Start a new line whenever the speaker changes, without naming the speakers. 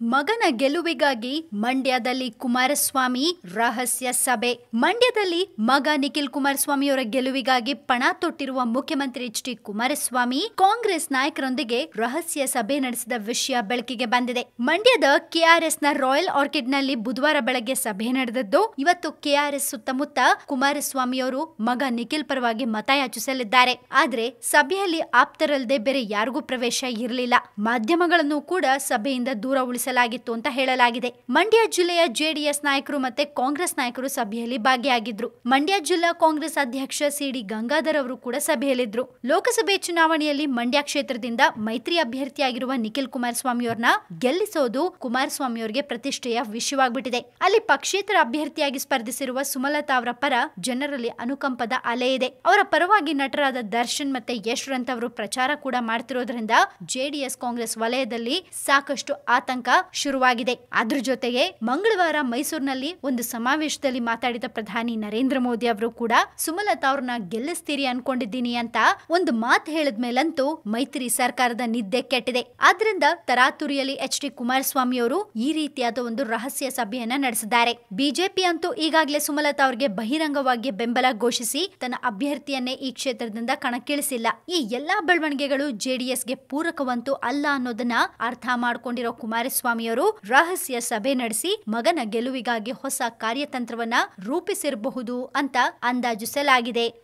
ಮಗನ ಗೆಲುವಿಗಾಗಿ ಮಂಡ್ಯದಲ್ಲಿ ಕುಮಾರಸ್ವಾಮಿ ರಹಸ್ಯ ಸಭೆ. ಮಂಡ್ಯದಲ್ಲಿ ಮಗ ನಿಖಿಲ್ ಕುಮಾರಸ್ವಾಮಿಯವರ ಗೆಲುವಿಗಾಗಿ ಪಣ ತೊಟ್ಟಿರುವ ಮುಖ್ಯಮಂತ್ರಿ ಎಚ್ ಡಿ ಕುಮಾರಸ್ವಾಮಿ ಕಾಂಗ್ರೆಸ್ ನಾಯಕರೊಂದಿಗೆ ರಹಸ್ಯ ಸಭೆ ನಡೆಸಿದ ವಿಷಯ ಬೆಳಕಿಗೆ ಬಂದಿದೆ. ಮಂಡ್ಯದ ಕೆಆರ್ಎಸ್ನ ರಾಯಲ್ ಆರ್ಕಿಡ್ನಲ್ಲಿ ಬುಧವಾರ ಬೆಳಗ್ಗೆ ಸಭೆ ನಡೆದದ್ದು, ಇವತ್ತು ಕೆಆರ್ಎಸ್ ಸುತ್ತಮುತ್ತ ಕುಮಾರಸ್ವಾಮಿಯವರು ಮಗ ನಿಖಿಲ್ ಪರವಾಗಿ ಮತಯಾಚಿಸಲಿದ್ದಾರೆ. ಆದ್ರೆ ಸಭೆಯಲ್ಲಿ ಆಪ್ತರಲ್ಲದೆ ಬೇರೆ ಯಾರಿಗೂ ಪ್ರವೇಶ ಇರಲಿಲ್ಲ. ಮಾಧ್ಯಮಗಳನ್ನು ಕೂಡ ಸಭೆಯಿಂದ ದೂರ ಉಳಿಸಲಾಗಿತ್ತು ಅಂತ ಹೇಳಲಾಗಿದೆ. ಮಂಡ್ಯ ಜಿಲ್ಲೆಯ ಜೆಡಿಎಸ್ ನಾಯಕರು ಮತ್ತೆ ಕಾಂಗ್ರೆಸ್ ನಾಯಕರು ಸಭೆಯಲ್ಲಿ ಭಾಗಿಯಾಗಿದ್ರು. ಮಂಡ್ಯ ಜಿಲ್ಲಾ ಕಾಂಗ್ರೆಸ್ ಅಧ್ಯಕ್ಷ ಸಿಡಿ ಗಂಗಾಧರ್ ಅವರು ಕೂಡ ಸಭೆಯಲ್ಲಿದ್ರು. ಲೋಕಸಭೆ ಚುನಾವಣೆಯಲ್ಲಿ ಮಂಡ್ಯ ಕ್ಷೇತ್ರದಿಂದ ಮೈತ್ರಿ ಅಭ್ಯರ್ಥಿಯಾಗಿರುವ ನಿಖಿಲ್ ಕುಮಾರಸ್ವಾಮಿ ಅವರನ್ನ ಗೆಲ್ಲಿಸೋದು ಕುಮಾರಸ್ವಾಮಿ ಅವರಿಗೆ ಪ್ರತಿಷ್ಠೆಯ ವಿಷಯವಾಗ್ಬಿಟ್ಟಿದೆ ಅಲ್ಲಿ ಪಕ್ಷೇತರ ಅಭ್ಯರ್ಥಿಯಾಗಿ ಸ್ಪರ್ಧಿಸಿರುವ ಸುಮಲತಾ ಅವರ ಪರ ಜನರಲ್ಲಿ ಅನುಕಂಪದ ಅಲೆ ಇದೆ. ಅವರ ಪರವಾಗಿ ನಟರಾದ ದರ್ಶನ್ ಮತ್ತೆ ಯಶ್ರಂತ್ ಅವರು ಪ್ರಚಾರ ಕೂಡ ಮಾಡ್ತಿರೋದ್ರಿಂದ ಜೆಡಿಎಸ್ ಕಾಂಗ್ರೆಸ್ ವಲಯದಲ್ಲಿ ಸಾಕಷ್ಟು ಆತಂಕ ಶುರುವಾಗಿದೆ. ಅದ್ರ ಜೊತೆಗೆ ಮಂಗಳವಾರ ಮೈಸೂರಿನಲ್ಲಿ ಒಂದು ಸಮಾವೇಶದಲ್ಲಿ ಮಾತಾಡಿದ ಪ್ರಧಾನಿ ನರೇಂದ್ರ ಮೋದಿ ಅವರು ಕೂಡ, ಸುಮಲತಾ ಅವ್ರನ್ನ ಗೆಲ್ಲಿಸ್ತೀರಿ ಅನ್ಕೊಂಡಿದ್ದೀನಿ ಅಂತ ಒಂದು ಮಾತು ಹೇಳಿದ್ಮೇಲಂತೂ ಮೈತ್ರಿ ಸರ್ಕಾರದ ನಿದ್ದೆ ಕೆಟ್ಟಿದೆ. ಆದ್ರಿಂದ ತರಾತುರಿಯಲ್ಲಿ ಎಚ್ ಡಿ ಕುಮಾರಸ್ವಾಮಿ ಅವರು ಈ ರೀತಿಯಾದ ಒಂದು ರಹಸ್ಯ ಸಭೆಯನ್ನ ನಡೆಸಿದ್ದಾರೆ. ಬಿಜೆಪಿ ಅಂತೂ ಈಗಾಗಲೇ ಸುಮಲತಾ ಅವರಿಗೆ ಬಹಿರಂಗವಾಗಿ ಬೆಂಬಲ ಘೋಷಿಸಿ, ತನ್ನ ಅಭ್ಯರ್ಥಿಯನ್ನೇ ಈ ಕ್ಷೇತ್ರದಿಂದ ಕಣಕ್ಕಿಳಿಸಿಲ್ಲ. ಈ ಎಲ್ಲಾ ಬೆಳವಣಿಗೆಗಳು ಜೆಡಿಎಸ್ಗೆ ಪೂರಕವಂತೂ ಅಲ್ಲ ಅನ್ನೋದನ್ನ ಅರ್ಥ ಮಾಡ್ಕೊಂಡಿರೋ ಕುಮಾರಸ್ವಾಮಿ ಅವರು ರಹಸ್ಯ ಸಭೆ ನಡೆಸಿ ಮಗನ ಗೆಲುವಿಗಾಗಿ ಹೊಸ ಕಾರ್ಯತಂತ್ರವನ್ನ ರೂಪಿಸಿರಬಹುದು ಅಂತ ಅಂದಾಜಿಸಲಾಗಿದೆ.